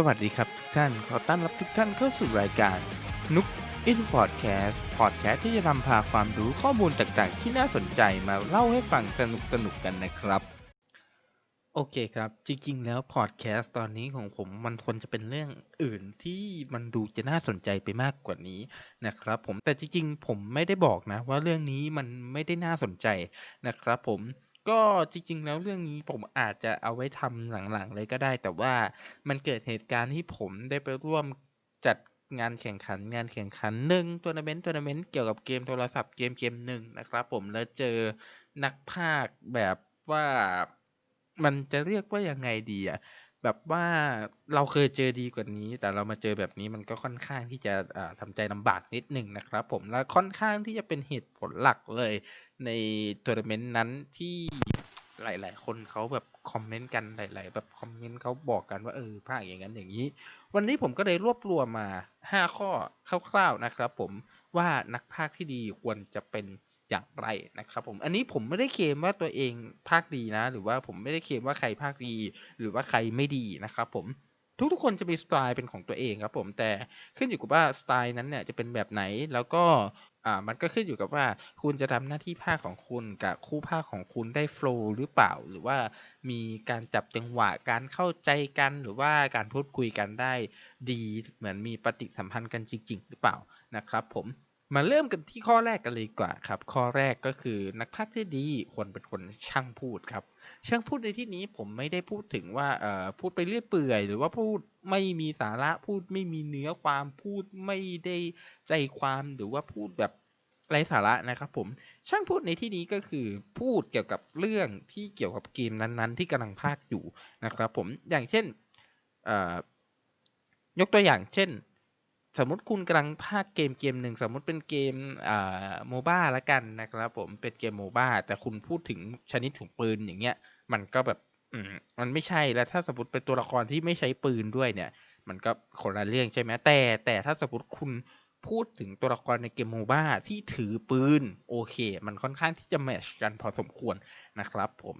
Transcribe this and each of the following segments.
สวัสดีครับทุกท่าน ขอต้อนรับทุกท่านเข้าสู่รายการนุกอินพอดแคสต์พอดแคสต์ที่จะนำพาความรู้ข้อมูลต่างๆ ที่น่าสนใจมาเล่าให้ฟังสนุกๆกันนะครับ โอเคครับ จริงๆ แล้วพอดแคสต์ตอนนี้ของผมมันควรจะเป็นเรื่องอื่นที่มันดูจะน่าสนใจไปมากกว่านี้นะครับผมแต่จริงๆ ผมไม่ได้บอกนะว่าเรื่องนี้มันไม่ได้น่าสนใจนะครับผม ก็จริง ๆ แล้วเรื่องนี้ผมอาจจะเอาไว้ทำหลัง ๆ เลยก็ได้ แต่ว่ามันเกิดเหตุการณ์ที่ผมได้ไปร่วมจัดงานแข่งขันงานแข่งขันหนึ่งทัวร์นาเมนต์ทัวร์นาเมนต์เกี่ยวกับเกมโทรศัพท์เกมเกมหนึ่งนะครับ ผมแล้วเจอนักพากแบบว่ามันจะเรียกว่ายังไงดีอะ แบบว่าเราเคยเจอดีกว่านี้ แต่เรามาเจอแบบนี้มันก็ค่อนข้างที่จะอ่าทำใจลำบากนิดหนึ่งนะครับผม และค่อนข้างที่จะเป็นเหตุผลหลักเลยในทัวร์นาเมนต์นั้นที่หลาย ๆ คนเขาแบบคอมเมนต์กันหลาย ๆ แบบคอมเมนต์เขาบอกกันว่าเออภาคอย่างนั้นอย่างนี้ วันนี้ผมก็เลยรวบรวมมา 5 ข้อคร่าว ๆ นะครับผมว่านักพากย์ที่ดีควรจะเป็น อย่างไรนะครับผมอันนี้ผมไม่ได้เคลมว่าตัวเองพากย์ดีนะ หรือว่าผมไม่ได้เคลมว่าใครพากย์ดี หรือว่าใครไม่ดีนะครับผมทุกๆคนจะมีสไตล์เป็นของตัวเองครับผมแต่ขึ้นอยู่กับว่าสไตล์นั้นเนี่ยจะเป็นแบบไหนแล้วก็อ่ามันก็ขึ้นอยู่กับว่าคุณจะทำหน้าที่ภาคของคุณกับคู่ภาคของคุณได้โฟล์หรือเปล่า หรือว่ามีการจับจังหวะการเข้าใจกันหรือว่าการพูดคุยกันได้ดีเหมือนมีปฏิสัมพันธ์กันจริง ๆ หรือเปล่านะครับผม มาเริ่มกันที่ข้อแรกกันเลยดีกว่าครับ ข้อแรกก็คือนักพากย์ที่ดีควรเป็นคนช่างพูดครับ ช่างพูดในที่นี้ผมไม่ได้พูดถึงว่าเอ่อพูดไปเรื่อยเปื่อย หรือว่าพูดไม่มีสาระพูดไม่มีเนื้อความพูดไม่ได้ใจความหรือว่าพูดแบบไร้สาระนะครับผมช่างพูดในที่นี้ก็คือพูดเกี่ยวกับเรื่องที่เกี่ยวกับเกมนั้นๆ ที่กำลังพากอยู่นะครับผมอย่างเช่นเอ่อยกตัวอย่างเช่น สมมติคุณกำลังพากเกมเกมหนึ่งสมมติเป็นเกมอ่าโมบ้าละกันนะครับผมเป็นเกมโมบ้าแต่คุณพูดถึงชนิดของปืนอย่างเงี้ย มันก็แบบอืมมันไม่ใช่แล้วถ้าสมมติเป็นตัวละครที่ไม่ใช้ปืนด้วยเนี่ย มันก็คนละเรื่องใช่ไหมแต่แต่ถ้าสมมติคุณพูดถึงตัวละครในเกมโมบ้าที่ถือปืนโอเค มันค่อนข้างที่จะแมชกันพอสมควรนะครับผม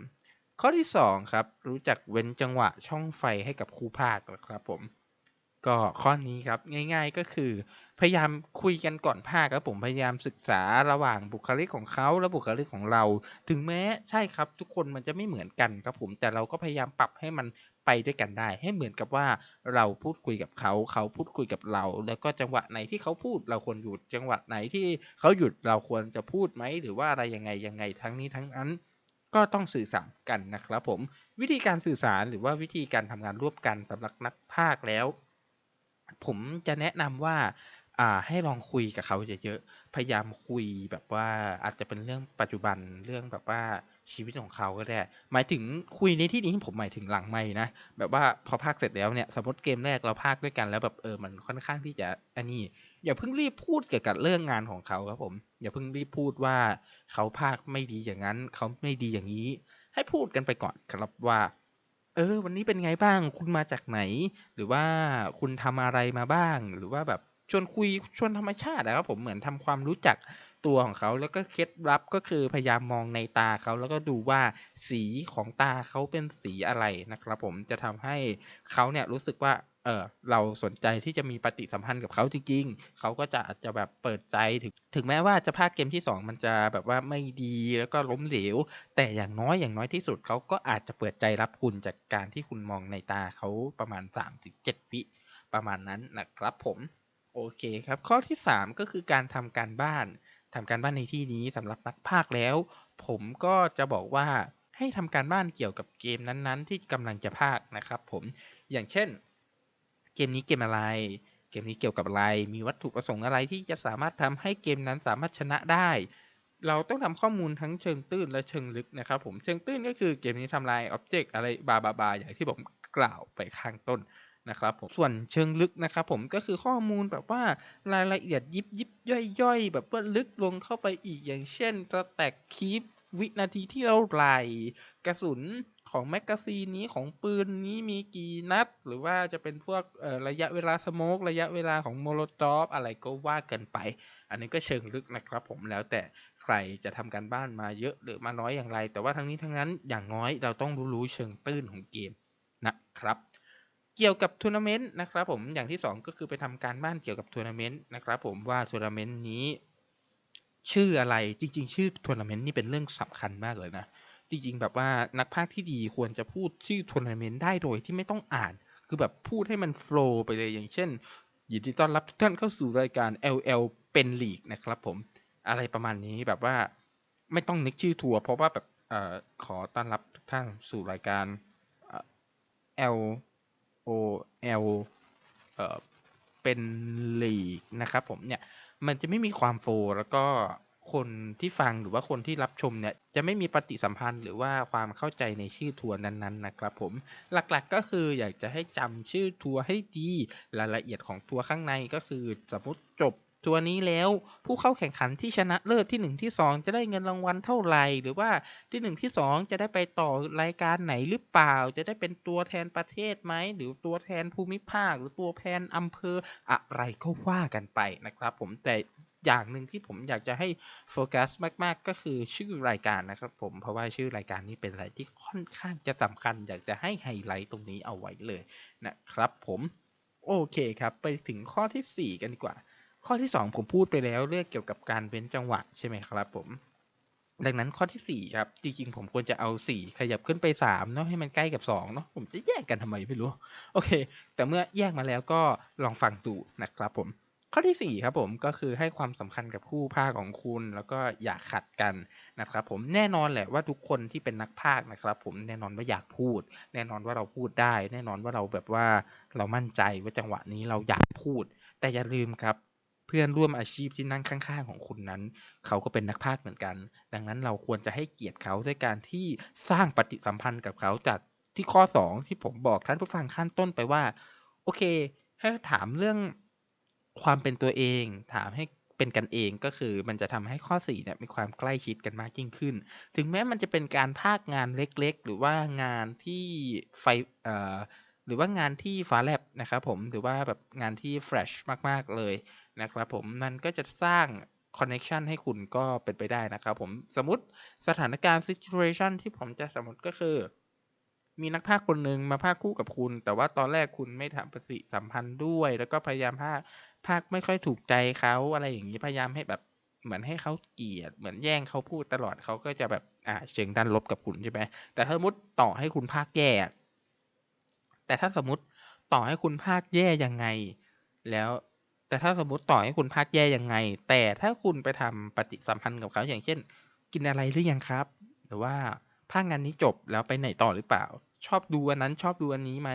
ข้อที่สองครับ รู้จักเว้นจังหวะช่องไฟให้กับคู่ภาคนะครับผม ก็ข้อนี้ครับง่ายๆก็คือพยายามคุยกันก่อนภาคครับผมพยายามศึกษาระหว่างบุคลิกของเขาและบุคลิกของเรา ถึงแม้ใช่ครับ ทุกคนมันจะไม่เหมือนกันครับผมแต่เราก็พยายามปรับให้มันไปด้วยกันได้ ให้เหมือนกับว่าเราพูดคุยกับเขาเขาพูดคุยกับเรา แล้วก็จังหวะไหนที่เขาพูดเราควรหยุดจังหวะไหนที่เขาหยุดเราควรจะพูดไหมหรือว่าอะไรยังไงยังไงทั้งนี้ทั้งนั้นก็ต้องสื่อสารกันนะครับผมวิธีการสื่อสารหรือว่าวิธีการทำงานร่วมกันสำหรับนักพากย์แล้ว ผมจะแนะนำว่า อ่า ให้ลองคุยกับเขาเยอะๆ พยายามคุยแบบว่าอาจจะเป็นเรื่องปัจจุบันเรื่องแบบว่าชีวิตของเขาก็ได้ หมายถึงคุยในที่นี้ผมหมายถึงหลังไม่นะ แบบว่าพอพากเสร็จแล้วเนี่ย สมมติเกมแรกเราพากด้วยกันแล้วแบบเออมันค่อนข้างที่จะอันนี้ อย่าเพิ่งรีบพูดเกี่ยวกับเรื่องงานของเขาครับผม อย่าเพิ่งรีบพูดว่าเขาพากไม่ดีอย่างนั้น เขาไม่ดีอย่างนี้ ให้พูดกันไปก่อนครับว่า เออ วันนี้เป็นไงบ้าง คุณมาจากไหน หรือว่าคุณทำอะไรมาบ้าง หรือว่าแบบ ชวนคุยชวนธรรมชาตินะครับผมเหมือนทำความรู้จักตัวของเขาแล้วก็เคล็ดลับก็คือพยายามมองในตาเขาแล้วก็ดูว่าสีของตาเขาเป็นสีอะไรนะครับผมจะทำให้เขาเนี่ยรู้สึกว่าเออเราสนใจที่จะมีปฏิสัมพันธ์กับเขาจริงๆ เขาก็จะอาจจะแบบเปิดใจถึงถึงแม้ว่าจะพากย์เกมที่สองมันจะแบบว่าไม่ดีแล้วก็ล้มเหลว แต่อย่างน้อยอย่างน้อยที่สุดเขาก็อาจจะเปิดใจรับคุณจากการที่คุณมองในตาเขาประมาณ 3-7วิประมาณนั้นนะครับผม โอเคครับ ข้อที่ 3 ก็คือการทำการบ้านทำการบ้านในที่นี้สำหรับนักพากย์แล้ว ผมก็จะบอกว่าให้ทำการบ้านเกี่ยวกับเกมนั้นๆ ที่กำลังจะพากย์นะครับผมอย่างเช่น เกมนี้เกมอะไร เกมนี้เกี่ยวกับอะไร มีวัตถุประสงค์อะไรที่จะสามารถทำให้เกมนั้นสามารถชนะได้ เราต้องทำข้อมูลทั้งเชิงตื้นและเชิงลึกนะครับผมเชิงตื้นก็คือเกมนี้ทำลายอ็อบเจกต์อะไรบาบาบาอย่างที่ผมกล่าวไปข้างต้น นะครับผมส่วนเชิงลึกนะครับผมก็คือข้อมูลแบบว่ารายละเอียดยิบยิบย่อยย่อยแบบว่าลึกลงเข้าไปอีกอย่างเช่นสแต็กคีปวินาทีที่เราไหลกระสุนของแมกกาซีนนี้ของปืนนี้มีกี่นัด หรือว่าจะเป็นพวกระยะเวลาสโมกระยะเวลาของโมโลตอฟอะไรก็ว่ากันไป อันนี้ก็เชิงลึกนะครับผมแล้วแต่ใครจะทำการบ้านมาเยอะหรือมาน้อยอย่างไร แต่ว่าทั้งนี้ทั้งนั้นอย่างน้อยเราต้องรู้รู้เชิงตื้นของเกมนะครับ เกี่ยวกับทัวร์นาเมนต์นะครับผมอย่างที่สองก็คือไปทำการบ้านเกี่ยวกับทัวร์นาเมนต์นะครับผมว่าทัวร์นาเมนต์นี้ ชื่ออะไรจริง ๆ ชื่อทัวร์นาเมนต์นี่เป็นเรื่องสำคัญมากเลยนะจริงๆแบบว่านักพากย์ที่ดีควรจะพูดชื่อทัวร์นาเมนต์ได้โดยที่ไม่ต้องอ่าน คือแบบพูดให้มันโฟล์ไปเลยอย่างเช่นยินดีต้อนรับทุกท่านเข้าสู่รายการ LL เป็นลีกนะครับผมอะไรประมาณนี้แบบว่าไม่ต้องนึกชื่อทัวร์เพราะว่าแบบอขอต้อนรับทุกท่านสู่รายการ L O L เอ่อเป็นลีกนะครับผมเนี่ยมันจะไม่มีความโฟล์แล้วก็คนที่ฟังหรือว่าคนที่รับชมเนี่ยจะไม่มีปฏิสัมพันธ์หรือว่าความเข้าใจในชื่อทัวร์นั้นๆนะครับผมหลักๆก็คืออยากจะให้จำชื่อทัวร์ให้ดีรายละเอียดของทัวร์ข้างในก็คือสมมติจบ ทัวนี้แล้วผู้เข้าแข่งขันที่ชนะเลิศที่หนึ่งที่สองจะได้เงินรางวัลเท่าไหร่ หรือว่าที่หนึ่งที่สองจะได้ไปต่อรายการไหนหรือเปล่า จะได้เป็นตัวแทนประเทศไหมหรือตัวแทนภูมิภาค หรือตัวแทนอำเภออะไรก็ว่ากันไปนะครับ ผมแต่อย่างหนึ่งที่ผมอยากจะให้โฟกัสมาก ๆ ก็คือชื่อรายการนะครับผมเพราะว่าชื่อรายการนี้เป็นอะไรที่ค่อนข้างจะสำคัญ อยากจะให้ไฮไลท์ตรงนี้เอาไว้เลยนะครับ ผมโอเคครับ ไปถึงข้อทีสี่4 กันดีกว่า ข้อที่ 2 ผมพูดไปแล้วเรื่องเกี่ยวกับการเว้นจังหวะใช่ไหมครับผม ดังนั้นข้อทีสี่4 ครับ จริงๆ ผมควรจะเอา 4 ขยับขึ้นไป3เนาะให้มันใกล้กับ2เนาะผมจะแยกกันทำไมไม่รู้ โอเค แต่เมื่อแยกมาแล้วก็ลองฟังดูนะครับผมข้อที่ 4 ครับผมก็คือให้ความสำคัญกับคู่ภาคของคุณ แล้วก็อย่าขัดกันนะครับผมแน่นอนแหละว่าทุกคนที่เป็นนักภาคนะครับ ผมแน่นอนว่าอยากพูด แน่นอนว่าเราพูดได้ แน่นอนว่าเราแบบว่าเรามั่นใจว่าจังหวะนี้เราอยากพูด แต่อย่าลืมครับ เพื่อนร่วมอาชีพที่นั่งข้างๆของคุณนั้น เขาก็เป็นนักพากย์เหมือนกัน ดังนั้นเราควรจะให้เกียรติเขาด้วยการที่สร้างปฏิสัมพันธ์กับเขาจากที่ข้อ 2 ที่ผมบอกท่านผู้ฟังขั้นต้นไปว่า โอเค ให้ถามเรื่องความเป็นตัวเอง ถามให้เป็นกันเองก็คือมันจะทำให้ข้อ4เนี่ยมีความใกล้ชิดกันมากยิ่งขึ้น ถึงแม้มันจะเป็นการพากงานเล็กๆ หรือว่างานที่ไฟเอ่อ หรือว่างานที่ฟ้าแลบนะครับผมหรือว่าแบบงานที่ fresh มากๆเลยนะครับผมมันก็จะสร้าง connection ให้คุณก็เป็นไปได้นะครับผมสมมติสถานการณ์ situation ที่ผมจะสมมติก็คือ มีนักพากย์คนหนึ่งมาพากย์คู่กับคุณ แต่ว่าตอนแรกคุณไม่ทำปฏิสัมพันธ์ด้วย แล้วก็พยายามพากย์พากย์ไม่ค่อยถูกใจเขาอะไรอย่างนี้พยายามให้แบบเหมือนให้เขาเกลียดเหมือนแย่งเขาพูดตลอดเขาก็จะแบบอ่าเชิงด้านลบกับคุณใช่ไหมแต่ถ้าสมมติต่อให้คุณพากย์แย่ แต่ถ้าสมมติต่อให้คุณพากย์แย่ยังไง แล้วแต่ถ้าสมมติต่อให้คุณพากย์แย่ยังไง แต่ถ้าคุณไปทำปฏิสัมพันธ์กับเขาอย่างเช่น กินอะไรหรือยังครับ หรือว่าพากย์งานนี้จบแล้วไปไหนต่อหรือเปล่า ชอบดูอันนั้นชอบดูอันนี้ไหม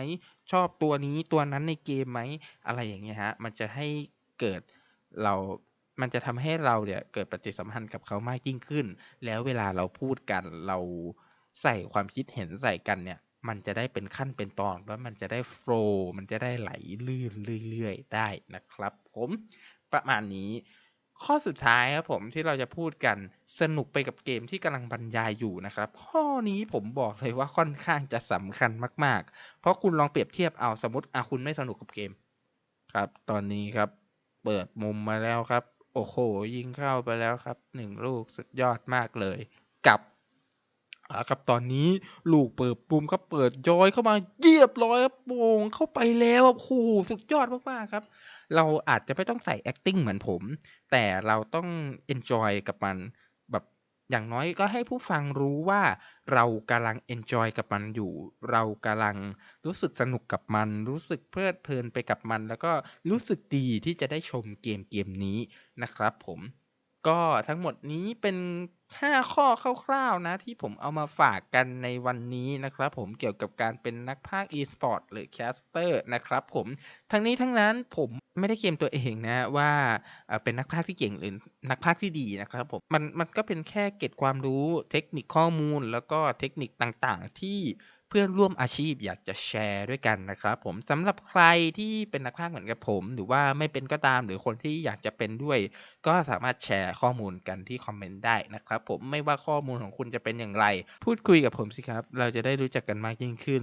ชอบตัวนี้ตัวนั้นในเกมไหมอะไรอย่างเงี้ยฮะ มันจะให้เกิดเรา มันจะทำให้เราเนี่ยเกิดปฏิสัมพันธ์กับเขามากยิ่งขึ้น แล้วเวลาเราพูดกันเราใส่ความคิดเห็นใส่กันเนี่ย มันจะได้เป็นขั้นเป็นตอนแล้วมันจะได้โฟล์มันจะได้ไหลลื่นเรื่อยๆได้นะครับ ผมประมาณนี้ ข้อสุดท้ายครับผมที่เราจะพูดกันสนุกไปกับเกมที่กำลังบรรยายอยู่นะครับ ข้อนี้ผมบอกเลยว่าค่อนข้างจะสำคัญมาก ๆ เพราะคุณลองเปรียบเทียบเอาสมมติอะคุณไม่สนุกกับเกม ครับ ตอนนี้ครับ เปิดมุมมาแล้วครับ โอ้โหยิงเข้าไปแล้วครับหนึ่งลูกสุดยอดมากเลย กับ ครับตอนนี้ลูกเปิดปุ่มก็เปิดย้อยเข้ามาเยียบร้อยครับโป่งเข้าไปแล้วครับโอ้โหสุดยอดมากๆครับ เราอาจจะไม่ต้องใส่ acting เหมือนผม แต่เราต้อง enjoy กับมันแบบอย่างน้อยก็ให้ผู้ฟังรู้ว่าเรากำลัง enjoy กับมันอยู่ เรากำลังรู้สึกสนุกกับมัน รู้สึกเพลิดเพลินไปกับมัน แล้วก็รู้สึกดีที่จะได้ชมเกมเกมนี้นะครับผม ก็ทั้งหมดนี้เป็น 5 ข้อคร่าวๆนะที่ผมเอามาฝากกันในวันนี้นะครับผมเกี่ยวกับการเป็นนักพากย์ e-sport หรือ caster นะครับผมทั้งนี้ทั้งนั้นผมไม่ได้เคลมตัวเองนะว่าเป็นนักพากย์ที่เก่งหรือนักพากย์ที่ดีนะครับผมมันมันก็เป็นแค่เกร็ดความรู้เทคนิคข้อมูลแล้วก็เทคนิคต่างๆ ที่ พื่อนร่วมอาชีพอยากจะแชร์ด้วยกันนะครับผมสำหรับใครที่เป็นนักพากย์เหมือนกับผม หรือว่าไม่เป็นก็ตามหรือคนที่อยากจะเป็นด้วย ก็สามารถแชร์ข้อมูลกันที่คอมเมนต์ได้นะครับผมไม่ว่าข้อมูลของคุณจะเป็นอย่างไร พูดคุยกับผมสิครับ เราจะได้รู้จักกันมากยิ่งขึ้น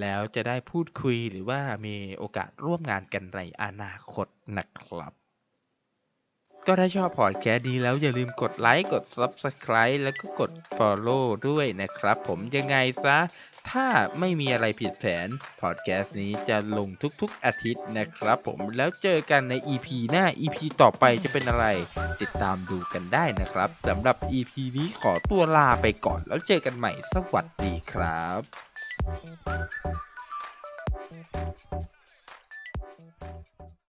แล้วจะได้พูดคุยหรือว่ามีโอกาสร่วมงานกันในอนาคตนะครับ ก็ถ้าชอบพอดแคสต์นี้แล้วอย่าลืมกดไลค์กด Subscribe แล้วก็กด Follow ด้วยนะครับ ผมยังไงซะ ถ้าไม่มีอะไรผิดแผนพอดแคสต์นี้จะลงทุกๆอาทิตย์นะครับผมแล้วเจอกันใน EP หน้า EP ต่อไปจะเป็นอะไร ติดตามดูกันได้นะครับสำหรับ EP นี้ขอตัวลาไปก่อน แล้วเจอกันใหม่สวัสดีครับ